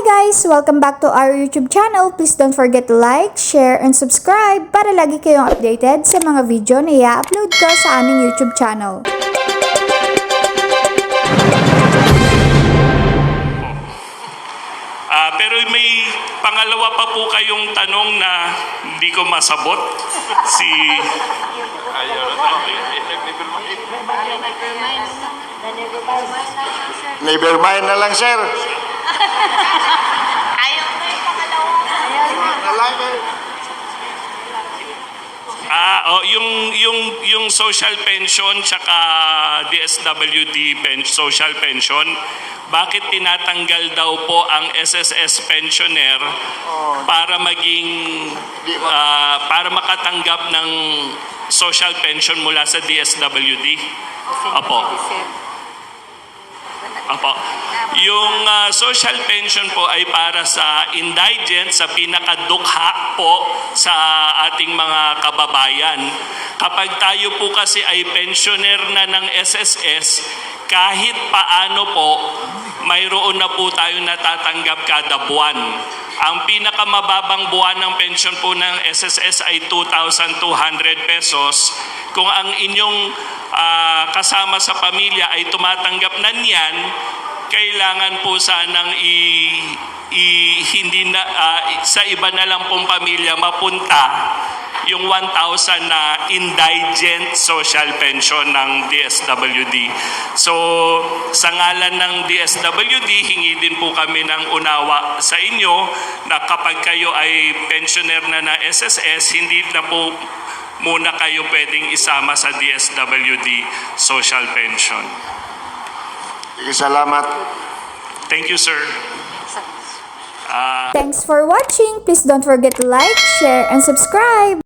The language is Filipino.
guys! Welcome back to our YouTube channel. Please don't forget to like, share, and subscribe para lagi kayong updated sa mga video na i-upload ko sa aming YouTube channel. Ah, pero may pangalawa pa po kayong tanong na hindi ko masabot. Si Nevermind na lang, sir. Ayaw oh, yung yung yung social pension tsaka DSWD pen, social pension, bakit tinatanggal daw po ang SSS pensioner para maging ah, para makatanggap ng social pension mula sa DSWD? Apo. Apo. Yung ah, social pension po ay para sa indigent, sa pinakadukha po sa ating mga kababayan. Kapag tayo po kasi ay pensioner na ng SSS, kahit paano po, mayroon na po tayo natatanggap kada buwan. Ang pinakamababang buwan ng pension po ng SSS ay 2,200 pesos. Kung ang inyong ah, kasama sa pamilya ay tumatanggap na niyan, kailangan po sanang i, i hindi na ah, sa iba na lang pong pamilya mapunta yung 1,000 na indigent social pension ng DSWD. So, sa ngalan ng DSWD, hingi din po kami ng unawa sa inyo na kapag kayo ay pensioner na na SSS, hindi na po muna kayo pwedeng isama sa DSWD social pension. Sige, salamat. Thank you, sir. Ah, Thanks for watching! Please don't forget to like, share, and subscribe!